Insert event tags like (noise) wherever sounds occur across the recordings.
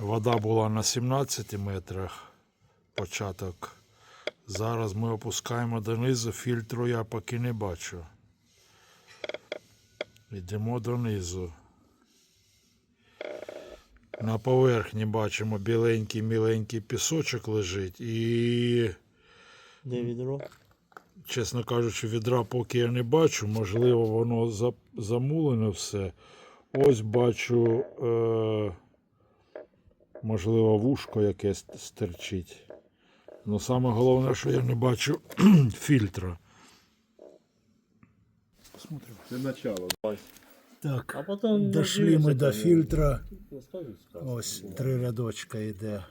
Вода була на 17 метрах початок. Зараз ми опускаємо донизу, фільтру я поки не бачу. Йдемо донизу. На поверхні бачимо біленький міленький пісочок лежить і, Де відро? чесно кажучи, відра поки я не бачу. Можливо, воно замулене все. Ось бачу, е, можливо, вушко якесь стерчить. Ну, саме головне, що я не бачу (clears throat) фільтра. Посмотрим. Це начало. Так, А потім дошли ми до фільтра. Ось три рядочка йде.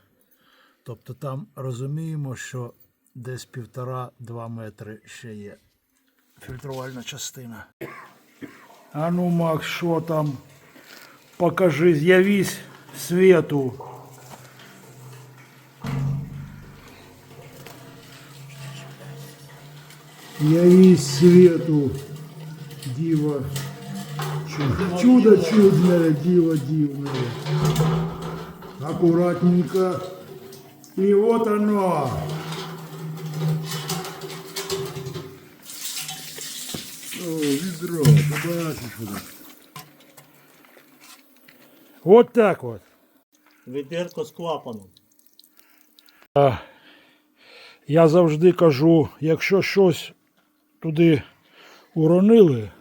Тобто там розуміємо, що десь півтора-два метри ще є. Фільтрувальна частина. А ну, Макс, що там? Покажи, з'явись світу. Явись свету, дива. Чудо, чудо чудное, диво дивное. Аккуратненько. И вот оно. О, відро, побачиш воно. Вот так вот. Відерко з клапаном. Я завжди кажу, якщо щось туди уронили,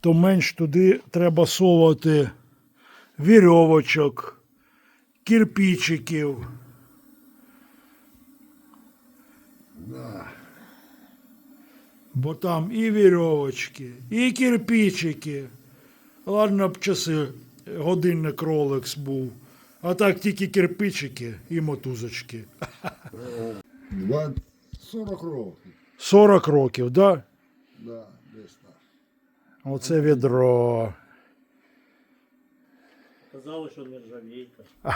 то менш туди треба совати вірьовочок, кирпичиків. Бо там і вірьовочки, і кирпичики. Ладно б часи, годинник Rolex був. А так тільки кирпичики і мотузочки. Два... 40 років. 40 років, да? Да, десь так. Оце відро. Казали, що нержавійка. А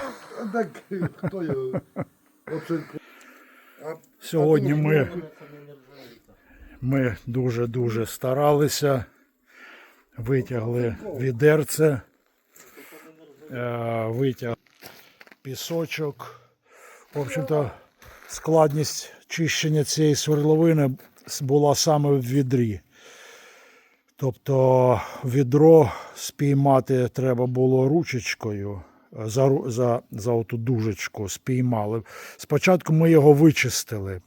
так хто його оцинку? А Сьогодні ми, Це не нержавійка. ми дуже-дуже старалися. Витягли відерце, е, витяг пісочок. В общем-то, складність чищення цієї свердловини була саме в відрі. Тобто відро спіймати треба було ручечкою за, ру- за, за оту дужечку спіймали. Спочатку ми його вичистили,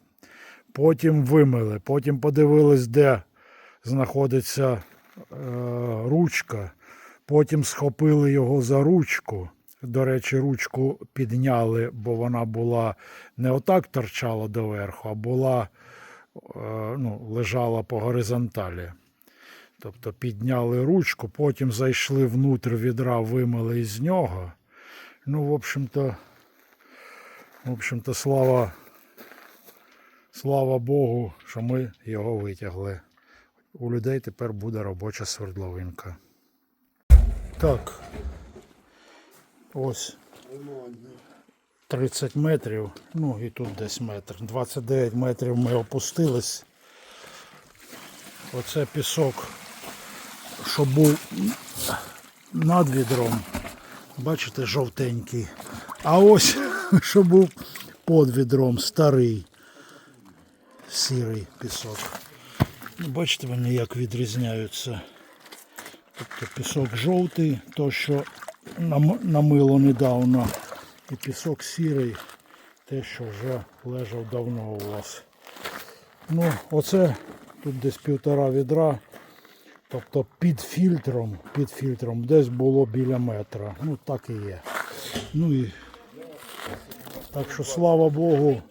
потім вимили, потім подивились, де знаходиться е, ручка, потім схопили його за ручку. До речі, ручку підняли, бо вона була не отак торчала доверху, а була, е, ну, лежала по горизонталі. Тобто підняли ручку, потім зайшли внутрь відра, вимили із нього. Ну, в общем-то, в общем-то, слава, слава Богу, що ми його витягли. У людей тепер буде робоча свердловинка. Так. Ось 30 метрів, ну і тут десь метр. 29 метрів ми опустились. Оце пісок, що був над відром. Бачите, жовтенький. А ось, (laughs) що був під відром, старий, сірий пісок. Ну, Бачите, вони як відрізняються. Тобто пісок жовтий, то що намило недавно. І пісок сірий, те, що вже лежав давно у вас. Ну, оце тут десь півтора відра. Тобто під фільтром, під фільтром десь було біля метра. Ну так і є. Ну і так що слава Богу,